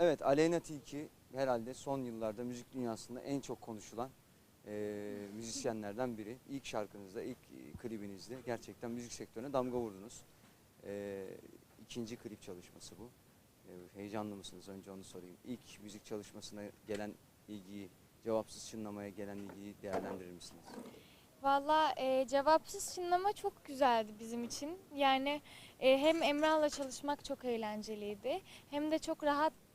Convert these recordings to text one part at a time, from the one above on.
Evet Aleyna Tilki herhalde son yıllarda müzik dünyasında en çok konuşulan eee, müzisyenlerden biri. İlk şarkınızda, ilk e, klibinizde gerçekten müzik sektörüne damga vurdunuz. Eee ikinci klip çalışması bu. Eee, heyecanlı mısınız? Önce onu sorayım. İlk müzik çalışmasına gelen ilgiyi, cevapsız çınlamaya gelen ilgiyi değerlendirir misiniz? Valla e, cevapsız çınlama çok güzeldi bizim için. Yani e, hem Emrah'la çalışmak çok eğlenceliydi hem de çok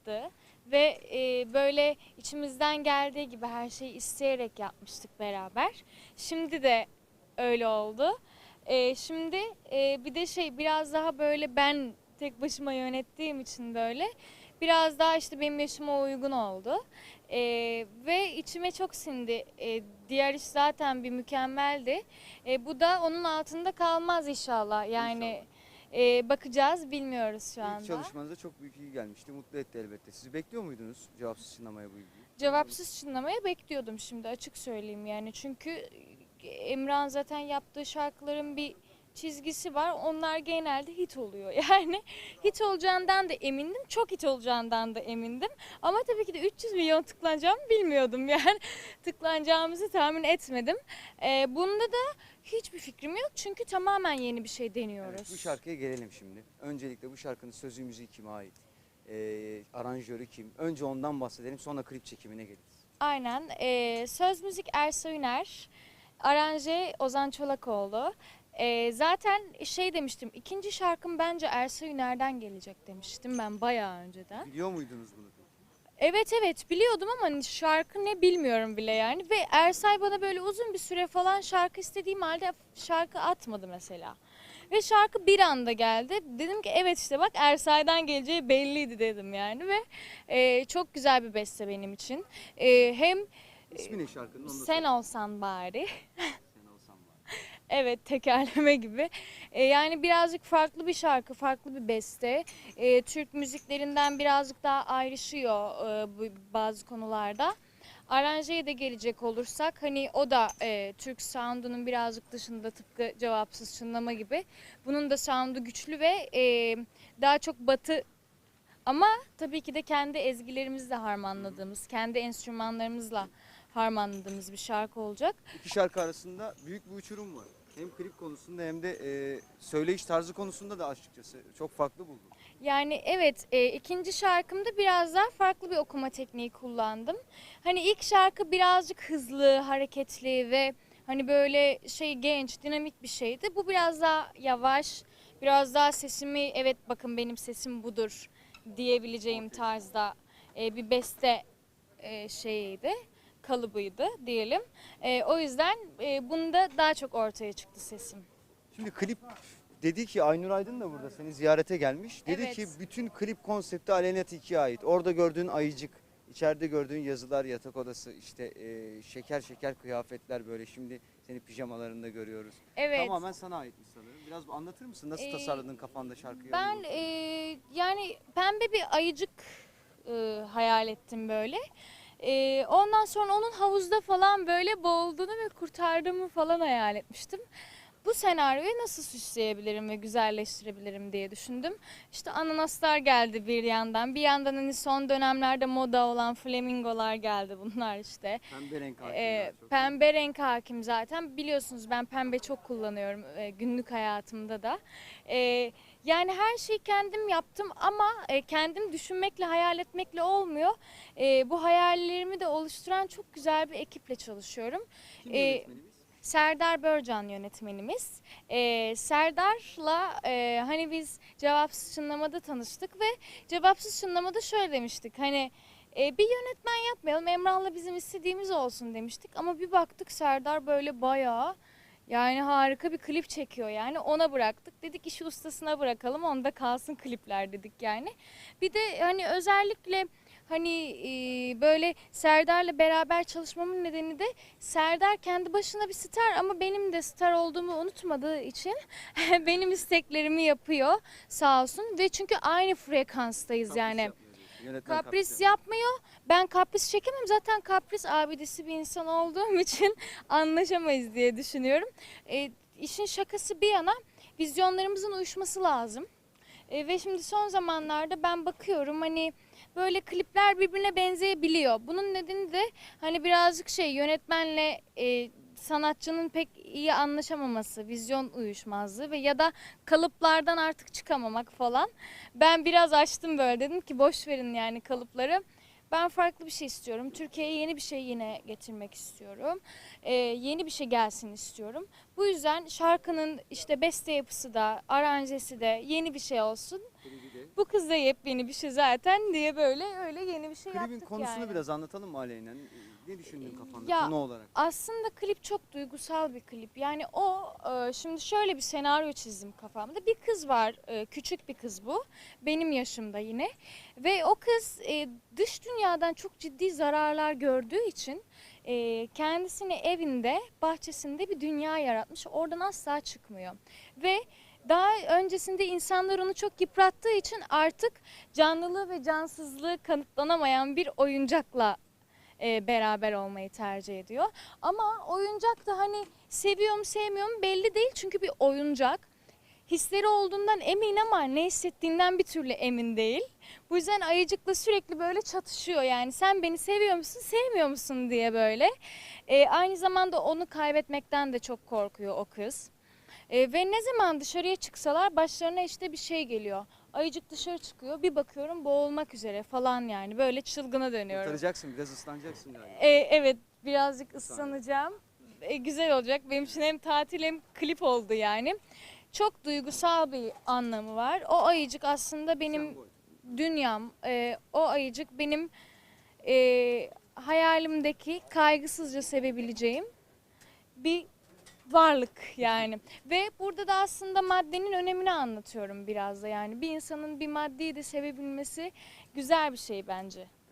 rahattı. Ve e, böyle içimizden geldiği gibi her şeyi isteyerek yapmıştık beraber. Şimdi de öyle oldu. E, şimdi e, bir de şey biraz daha böyle ben tek başıma yönettiğim için böyle biraz daha işte benim yaşıma uygun oldu. E, ve içime çok sindi. E, diğer iş zaten bir mükemmeldi. E, bu da onun altında kalmaz inşallah. Yani e, bakacağız bilmiyoruz şu anda. İlk çalışmanıza çok büyük ilgi gelmişti. Mutlu etti elbette. Siz bekliyor muydunuz cevapsız çınlamaya bu ilgiyi? Cevapsız çınlamaya bekliyordum şimdi açık söyleyeyim yani. Çünkü Emrah'ın zaten yaptığı şarkıların bir çizgisi var. Onlar genelde hit oluyor. Yani hit olacağından da emindim. Çok hit olacağından da emindim. Ama tabii ki de 300 milyon tıklanacağımı bilmiyordum. Yani tıklanacağımızı tahmin etmedim. Ee, bunda da hiçbir fikrim yok. Çünkü tamamen yeni bir şey deniyoruz. Evet, bu şarkıya gelelim şimdi. Öncelikle bu şarkının sözü müziği kime ait? Ee, aranjörü kim? Önce ondan bahsedelim sonra klip çekimine geliriz. Aynen. Ee, söz müzik Ersoy Üner. Aranje Ozan Çolakoğlu. Ee, zaten şey demiştim. ikinci şarkım bence Ersoy Üner'den gelecek demiştim ben bayağı önceden. Biliyor muydunuz bunu? Evet evet biliyordum ama hani şarkı ne bilmiyorum bile yani. Ve Ersay bana böyle uzun bir süre falan şarkı istediğim halde şarkı atmadı mesela. Ve şarkı bir anda geldi. Dedim ki evet işte bak Ersay'dan geleceği belliydi dedim yani. Ve e, çok güzel bir beste benim için. E, hem İsmi ne şarkının? Onu da sen söyle. olsan bari. Evet tekerleme gibi. E, yani birazcık farklı bir şarkı, farklı bir beste. E, Türk müziklerinden birazcık daha ayrışıyor e, bu bazı konularda. Aranjeye de gelecek olursak hani o da e, Türk sound'unun birazcık dışında tıpkı cevapsız çınlama gibi. Bunun da sound'u güçlü ve e, daha çok batı ama tabii ki de kendi ezgilerimizle harmanladığımız, kendi enstrümanlarımızla harmanladığımız bir şarkı olacak. İki şarkı arasında büyük bir uçurum var. Hem klip konusunda hem de e, söyleyiş tarzı konusunda da açıkçası çok farklı buldum. Yani evet e, ikinci şarkımda biraz daha farklı bir okuma tekniği kullandım. Hani ilk şarkı birazcık hızlı, hareketli ve hani böyle şey genç, dinamik bir şeydi. Bu biraz daha yavaş, biraz daha sesimi evet bakın benim sesim budur diyebileceğim tarzda e, bir beste e, şeyiydi, kalıbıydı diyelim. E, o yüzden e, bunda daha çok ortaya çıktı sesim. Şimdi klip dedi ki Aynur Aydın da burada seni ziyarete gelmiş. Dedi Evet. ki bütün klip konsepti Aleyna Tilki'ye ait. Orada gördüğün ayıcık, içeride gördüğün yazılar, yatak odası, işte e, şeker şeker kıyafetler böyle şimdi seni pijamalarında görüyoruz. Evet. Tamamen sana aitmiş sanırım. Biraz anlatır mısın? Nasıl Ee, tasarladın kafanda şarkıyı? Ben e, yani pembe bir ayıcık e, hayal ettim böyle. E, ondan sonra onun havuzda falan böyle boğulduğunu ve kurtardığımı falan hayal etmiştim. Bu senaryoyu nasıl süsleyebilirim ve güzelleştirebilirim diye düşündüm. İşte ananaslar geldi bir yandan. Bir yandan hani son dönemlerde moda olan flamingolar geldi bunlar işte. Pembe renk Ee, hakimler çok. pembe renk hakim zaten. Biliyorsunuz ben pembe çok kullanıyorum e, günlük hayatımda da. Ee, yani her şeyi kendim yaptım ama e, kendim düşünmekle, hayal etmekle olmuyor. E, bu hayallerimi de oluşturan çok güzel bir ekiple çalışıyorum. Kim e? Serdar Börcan yönetmenimiz. Ee, Serdar'la e, hani biz cevapsız çınlamada tanıştık ve cevapsız çınlamada şöyle demiştik. Hani e, bir yönetmen yapmayalım Emrah'la bizim istediğimiz olsun demiştik. Ama bir baktık Serdar böyle bayağı yani harika bir klip çekiyor yani ona bıraktık. Dedik işi ustasına bırakalım onda kalsın klipler dedik yani. Bir de hani özellikle hani e, böyle Serdar'la beraber çalışmamın nedeni de Serdar kendi başına bir star ama benim de star olduğumu unutmadığı için benim isteklerimi yapıyor sağ olsun ve çünkü aynı frekanstayız yani. diyorsun. Yönetmen Kapris yapıyor. yapmıyor. Ben kapris çekemem. Zaten kapris abidesi bir insan olduğum için anlaşamayız diye düşünüyorum. E, işin şakası bir yana vizyonlarımızın uyuşması lazım. E, ve şimdi son zamanlarda ben bakıyorum hani böyle klipler birbirine benzeyebiliyor. Bunun nedeni de hani birazcık şey yönetmenle e, sanatçının pek iyi anlaşamaması, vizyon uyuşmazlığı ve ya da kalıplardan artık çıkamamak falan. Ben biraz açtım böyle dedim ki boş verin yani kalıpları. Ben farklı bir şey istiyorum. Türkiye'ye yeni bir şey yine getirmek istiyorum. Ee, yeni bir şey gelsin istiyorum. Bu yüzden şarkının işte beste yapısı da, aranjesi de yeni bir şey olsun. Bu kız da yepyeni bir şey zaten diye böyle öyle yeni bir şey Klibin yaptık konusunu yani. biraz anlatalım mı Aleyna? Ne düşündün kafanda Ya, konu olarak? Aslında klip çok duygusal bir klip. Yani o e, şimdi şöyle bir senaryo çizdim kafamda. Bir kız var, e, küçük bir kız bu. Benim yaşımda yine. Ve o kız e, dış dünyadan çok ciddi zararlar gördüğü için e, kendisini evinde, bahçesinde bir dünya yaratmış. Oradan asla çıkmıyor. Ve daha öncesinde insanlar onu çok yıprattığı için artık canlılığı ve cansızlığı kanıtlanamayan bir oyuncakla e, beraber olmayı tercih ediyor. Ama oyuncak da hani seviyor mu sevmiyor mu belli değil çünkü bir oyuncak. Hisleri olduğundan emin ama ne hissettiğinden bir türlü emin değil. Bu yüzden ayıcıkla sürekli böyle çatışıyor yani sen beni seviyor musun sevmiyor musun diye böyle. E, aynı zamanda onu kaybetmekten de çok korkuyor o kız. E, ve ne zaman dışarıya çıksalar başlarına işte bir şey geliyor. Ayıcık dışarı çıkıyor bir bakıyorum boğulmak üzere falan yani böyle çılgına dönüyorum. Kurtaracaksın biraz ıslanacaksın galiba. E, evet birazcık ıslanacağım. E, güzel olacak. Benim için hem tatil hem klip oldu yani. Çok duygusal bir anlamı var. O ayıcık aslında benim dünyam. E, o ayıcık benim e, hayalimdeki kaygısızca sevebileceğim bir varlık yani. Ve burada da aslında maddenin önemini anlatıyorum biraz da yani. Bir insanın bir maddeyi de sevebilmesi güzel bir şey bence.